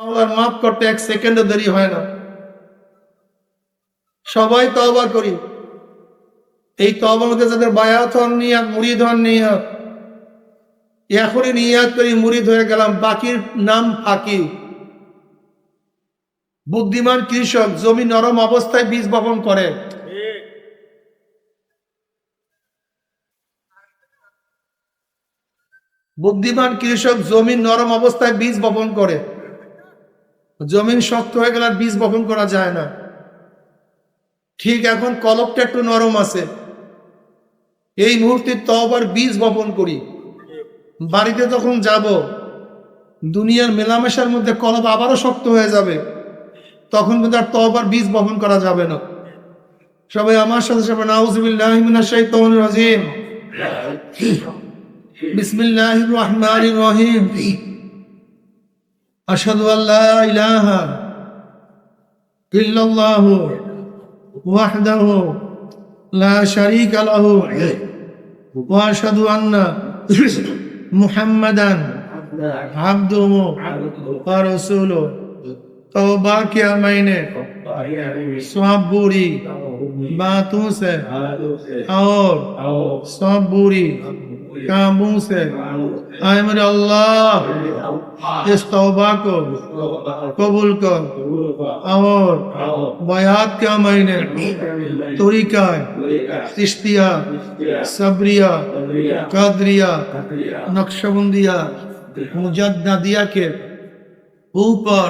আল্লাহর মাফ করতে এক সেকেন্ডও দেরি হয় না। সবাই তওবা করি। এই মধ্যে যাদের বায়াত হন মুরিদ হন এখনই করি, মুরিদ হয়ে গেলাম, বাকির নাম ফাঁকি। বুদ্ধিমান কৃষক জমি নরম অবস্থায় বীজ বপন করে। বুদ্ধিমান কৃষক জমি নরম অবস্থায় বীজ বপন করে। জমিন শক্ত হয়ে গেলে আর বীজ বপন করা যায় না। ঠিক এখন কলকটা একটু নরম আছে। এই মুহূর্তে তবার বীজ বপন করি। বাড়িতে যখন যাব, দুনিয়ার মেলামেশার মধ্যে কলব আবারও শক্ত হয়ে যাবে। তখন কিন্তু আর তবার বীজ বপন করা যাবে না। সবাই আমার সাথে সাথে নাউজুবিল্লাহ শাইতানির রাজিম। বিসমিল্লাহির রহমানির রহিম। أشهد أن لا إله إلا الله وحده لا شريك له وأشهد أن محمدا عبده ورسوله توبہ کیا میں نے سب بری باتوں سے اور سب بری कामों से आए मेरे अल्लाह इस तौबा को कबूल कर और बयात क्या मैंने तरीका चिश्तिया सबरिया कदरिया नक्शबंदिया मुजद्दिया के ऊपर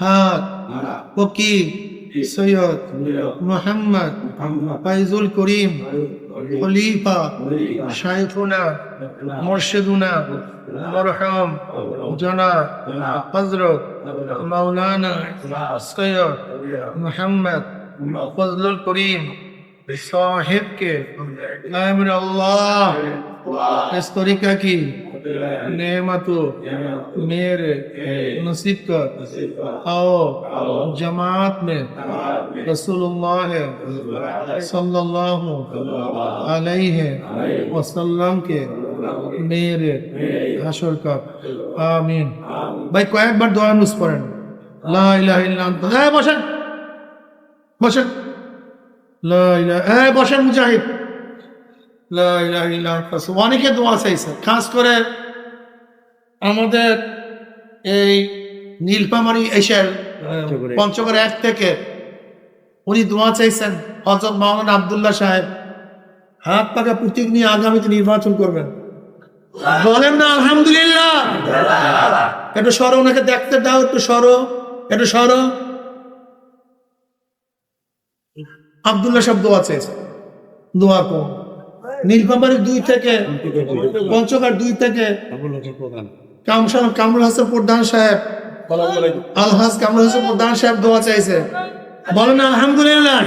हाथ वकील সৈয়দ মোহাম্মদ ফাইজুল করিম, খলিফা শাইখুনা মুর্শিদুনা, মরহম জনা হজরত মাওলানা সৈয়দ মোহাম্মদ ফজলুল করিম সাহেবকে আল্লাহ তরিকা কি? नेमत मेरे नसीब कर आओ जमात में रसूलुल्लाह सल्लल्लाहु अलैहि वसल्लम के मेरे হাসর কাপ আমিন ভাই কয়েকবার দোয়া নুস পড়েন লা ইলাহা ইল্লা আনতা এই বসেন বসেন লা ইলাহা এই বসেন মুজাহিদ অনেকে দোয়া চাইছে। খাস করে আমাদের এই নীলফামারি এসের পঞ্চগড় এক থেকে উনি দোয়া চাইছেন। হজরত মোহাম্মদ আবদুল্লাহ সাহেব, হাত পাকা প্রতীক নিয়ে আগামীতে নির্বাচন করবেন। বলেন না, আলহামদুলিল্লাহ। একটু সরো, ওনাকে দেখতে দাও, একটু সরো একটু সরো। আবদুল্লাহ সাহেব দোয়া চেয়েছে দোয়া কম নীলফামারি দুই থেকে পঞ্চগড় দুই থেকে। কামরুল হাসান প্রধান সাহেব। আলহাজ কামরুল হাসান প্রধান সাহেব দোয়া চাইছে। বলেন, আলহামদুলিল্লাহ।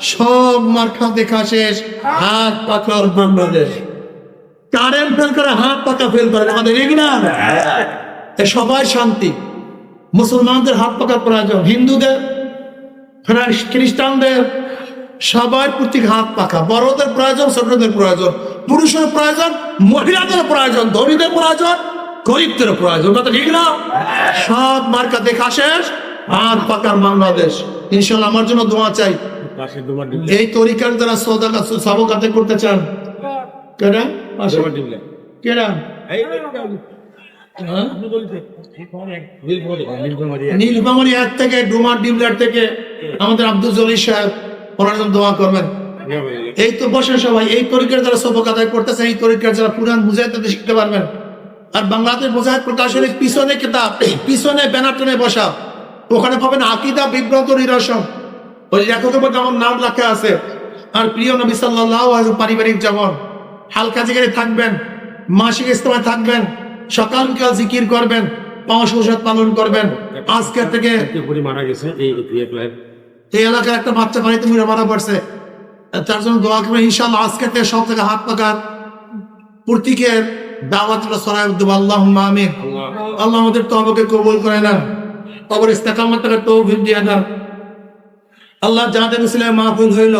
সব মার্খা দেখা শেষ। হাত পাখা বাংলাদেশ। কারেন্ট ফেল করে হাত পাকা ফেল করে আমাদের সবাই শান্তি। মুসলমানদের হাত পাকা প্রয়োজন। হিন্দুদের খ্রিস্টানদের সবার প্রতি হাত পাকা বড়দের প্রয়োজন ছোটদের প্রয়োজন পুরুষের প্রয়োজন মহিলাদের প্রয়োজন ধনীদের প্রয়োজন গরিবদের প্রয়োজন। কথা ঠিক না? সব মার্কা দেখা শেষ হাত পাকার বাংলাদেশ। ইনশাল্লাহ আমার জন্য দোয়া চাই। এই তরিকার যারা সৌদা সাবকাতে করতে চান। কেডা? কেডা? হ্যাঁ? নীলফামারী এক থেকে ডুমার ডিমলার থেকে আমাদের আব্দুল জলিল সাহেব। ওনার জন্য দোয়া করবেন। এই তো বসে সবাই এই তরিকার যারা সবক আদায় করতেছে এই তরিকার যারা পুরান মুজাহিদ তাদের শিখতে পারবেন। আর বাংলাদেশ মুজাহিদ প্রকাশের পিছনে কিতাব পিছনে ব্যানার টেনে বসা। ওখানে পাবেন আকিদা বিভ্রান্ত নিরসন। ওই লেখকের মধ্যে আমার নাম লেখা আছে আর প্রিয় নবী সাল্লাহ পারিবারিক যেমন হালকা জিগারে থাকবেন মাসিক ইস্তেমায় থাকবেন সকাল বিকাল জিকির করবেন পাঁচ ঔষধ পালন করবেন। আজকের থেকে মারা গেছে এই এই এলাকার একটা বাচ্চা বাড়িতে মরে মারা পড়ছে। তার জন্য দোয়া করবেন ইনশাল্লাহ আজকের থেকে সব থেকে হাত পাকার প্রতীকের দাওয়াতটা সরাই আল্লাহ আমিন। আল্লাহ। আমাদের কবুল করে কবর ইস্তেকামত তৌফিক দিয়ে দেন। আল্লাহ যাদের মাহফিল হইল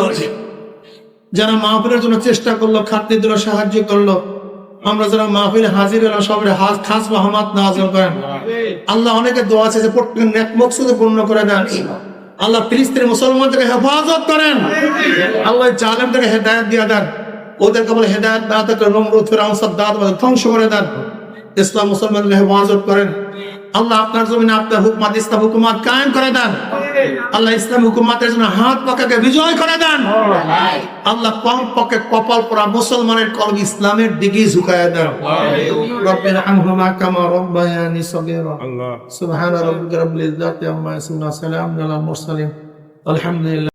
যারা মাহফিলের জন্য চেষ্টা করল খাদ্যের জন্য সাহায্য করল আমরা যারা মাহফিলে হাজির হলাম সবাই হাজ খাস রহমত নাজিল করেন। আল্লাহ। অনেকে দোয়া আছে যে প্রত্যেক নেক মকসুদে পূর্ণ করে দেন। আল্লাহ ফিলিস্তিনের মুসলমানদেরকে হেফাজত করেন। আল্লাহ জালেমদেরকে হেদায়ত দিয়ে দেন। ওদেরকে বলে হেদায়ত দাঁত করে ফেরাউন সাদ্দাত ওদের ধ্বংস করে দেন। ইসলাম মুসলমানদের হেফাজত করেন। আল্লাহ আপনার জমিনে আপনার হুকুমাত ইসলাম হুকুমাত কায়েম করে দেন। আল্লাহ ইসলাম হুকুমাতের জন্য হাত পাকাকে বিজয় করে দেন। আল্লাহ কম পক্ষে কপাল পরা মুসলমানের কলব ইসলামের দিকে ঝুঁকায় দেন। রব্বির আনহুমা কামা রব্বায়ানি সগীরা। আল্লাহ। সুবহান রাব্বিকা রাব্বিল ইজ্জাতি আম্মা ইয়াসিফুন ওয়া সালামুন আলাল মুরসালিন। আলহামদুলিল্লাহ।